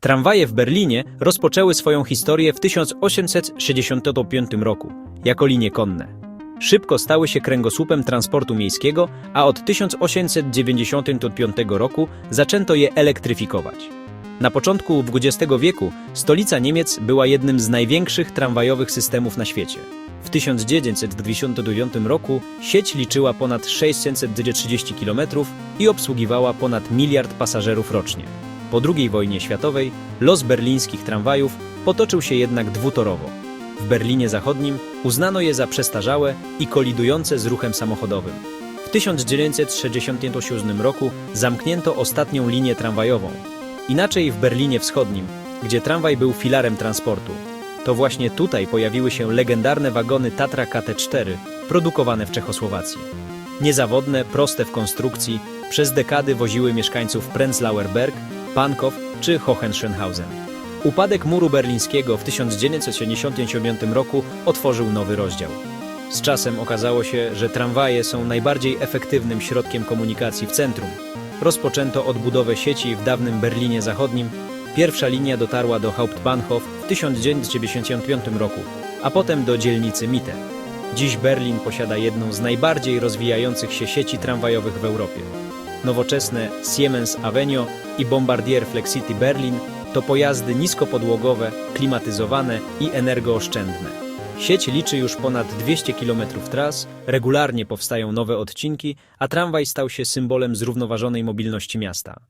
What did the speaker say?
Tramwaje w Berlinie rozpoczęły swoją historię w 1865 roku jako linie konne. Szybko stały się kręgosłupem transportu miejskiego, a od 1895 roku zaczęto je elektryfikować. Na początku XX wieku stolica Niemiec była jednym z największych tramwajowych systemów na świecie. W 1929 roku sieć liczyła ponad 630 km i obsługiwała ponad miliard pasażerów rocznie. Po II wojnie światowej los berlińskich tramwajów potoczył się jednak dwutorowo. W Berlinie Zachodnim uznano je za przestarzałe i kolidujące z ruchem samochodowym. W 1967 roku zamknięto ostatnią linię tramwajową. Inaczej w Berlinie Wschodnim, gdzie tramwaj był filarem transportu. To właśnie tutaj pojawiły się legendarne wagony Tatra KT4, produkowane w Czechosłowacji. Niezawodne, proste w konstrukcji, przez dekady woziły mieszkańców Prenzlauer Berg, Pankow czy Hohenschönhausen. Upadek muru berlińskiego w 1979 roku otworzył nowy rozdział. Z czasem okazało się, że tramwaje są najbardziej efektywnym środkiem komunikacji w centrum. Rozpoczęto odbudowę sieci w dawnym Berlinie Zachodnim. Pierwsza linia dotarła do Hauptbahnhof w 1995 roku, a potem do dzielnicy Mitte. Dziś Berlin posiada jedną z najbardziej rozwijających się sieci tramwajowych w Europie. Nowoczesne Siemens Avenio i Bombardier Flexcity Berlin to pojazdy niskopodłogowe, klimatyzowane i energooszczędne. Sieć liczy już ponad 200 km tras, regularnie powstają nowe odcinki, a tramwaj stał się symbolem zrównoważonej mobilności miasta.